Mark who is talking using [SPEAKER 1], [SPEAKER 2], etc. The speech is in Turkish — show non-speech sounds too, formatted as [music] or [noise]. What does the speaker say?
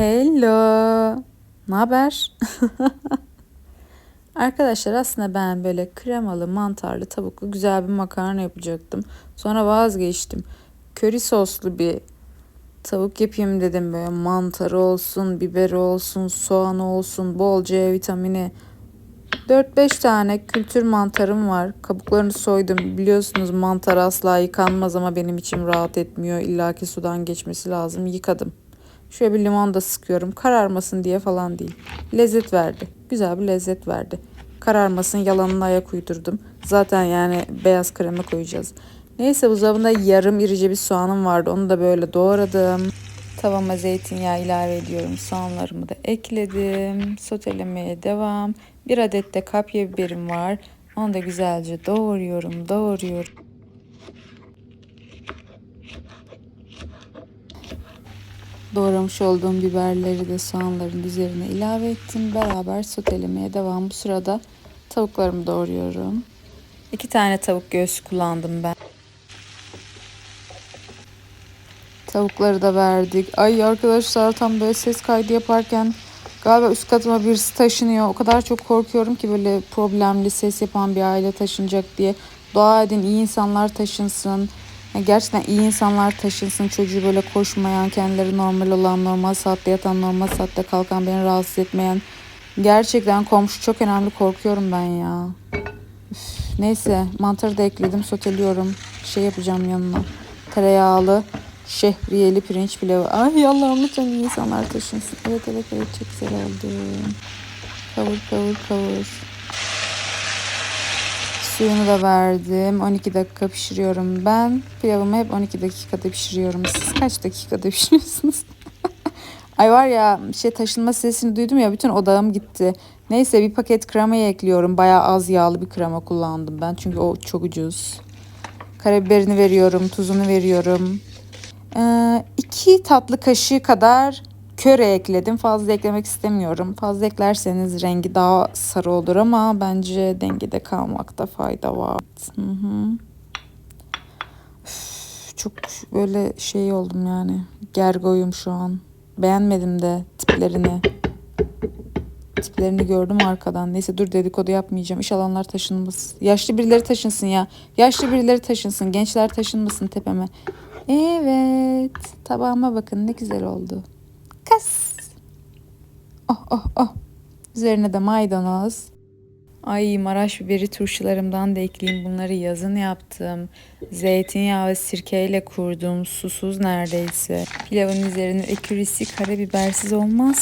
[SPEAKER 1] Hello. Ne haber? [laughs] Arkadaşlar aslında ben böyle kremalı, mantarlı, tavuklu güzel bir makarna yapacaktım. Sonra vazgeçtim. Köri soslu bir tavuk yapayım dedim böyle mantarı olsun, biberi olsun, soğanı olsun, bol C vitamini. 4-5 tane kültür mantarım var. Kabuklarını soydum. Biliyorsunuz mantar asla yıkanmaz ama benim içim rahat etmiyor. İlla ki sudan geçmesi lazım. Yıkadım. Şöyle bir limon da sıkıyorum. Kararmasın diye falan değil. Lezzet verdi. Güzel bir lezzet verdi. Kararmasın yalanına ayak uydurdum. Zaten yani beyaz krema koyacağız. Neyse buzdolabında yarım irice bir soğanım vardı. Onu da böyle doğradım. Tavama zeytinyağı ilave ediyorum. Soğanlarımı da ekledim. Sotelemeye devam. Bir adet de kapya biberim var. Onu da güzelce doğruyorum, doğruyorum. Doğramış olduğum biberleri de soğanların üzerine ilave ettim. Beraber sotelemeye devam. Bu sırada tavuklarımı doğruyorum. İki tane tavuk göğsü kullandım ben. Tavukları da verdik. Ay arkadaşlar tam böyle ses kaydı yaparken galiba üst katıma birisi taşınıyor. O kadar çok korkuyorum ki böyle problemli ses yapan bir aile taşınacak diye. Dua edin iyi insanlar taşınsın. Yani gerçekten iyi insanlar taşınsın. Çocuğu böyle koşmayan, kendileri normal olan, normal saatte yatan, normal saatte kalkan, beni rahatsız etmeyen. Gerçekten komşu çok önemli. Korkuyorum ben ya. Üf, neyse mantarı da ekledim. Soteliyorum. Şey yapacağım yanına. Tereyağlı şehriyeli pirinç pilavı. Ay Allah'ım lütfen insanlar taşınsın. Evet evet evet çok güzel oldu. Kavur kavur kavur. Suyunu da verdim. 12 dakika pişiriyorum ben. Pilavımı hep 12 dakikada pişiriyorum. Siz kaç dakikada [laughs] pişiriyorsunuz? Ay var ya şey taşınma sesini duydum ya bütün odağım gitti. Neyse bir paket kremayı ekliyorum. Bayağı az yağlı bir krema kullandım ben. Çünkü o çok ucuz. Karabiberini veriyorum. Tuzunu veriyorum. Ee, iki tatlı kaşığı kadar köre ekledim. Fazla eklemek istemiyorum. Fazla eklerseniz rengi daha sarı olur ama bence dengede kalmakta fayda var. Hı hı. Üf, çok böyle şey oldum yani. Gergoyum şu an. Beğenmedim de tiplerini. Tiplerini gördüm arkadan. Neyse dur dedikodu yapmayacağım. İş alanlar taşınmasın. Yaşlı birileri taşınsın ya. Yaşlı birileri taşınsın. Gençler taşınmasın tepeme. Evet. Tabağıma bakın ne güzel oldu. Kas. Oh oh oh. Üzerine de maydanoz. Ay Maraş biberi turşularımdan da ekleyeyim. Bunları yazın yaptım. Zeytinyağı ve sirkeyle kurdum. Susuz neredeyse. Pilavın üzerine ekürisi karabibersiz olmaz.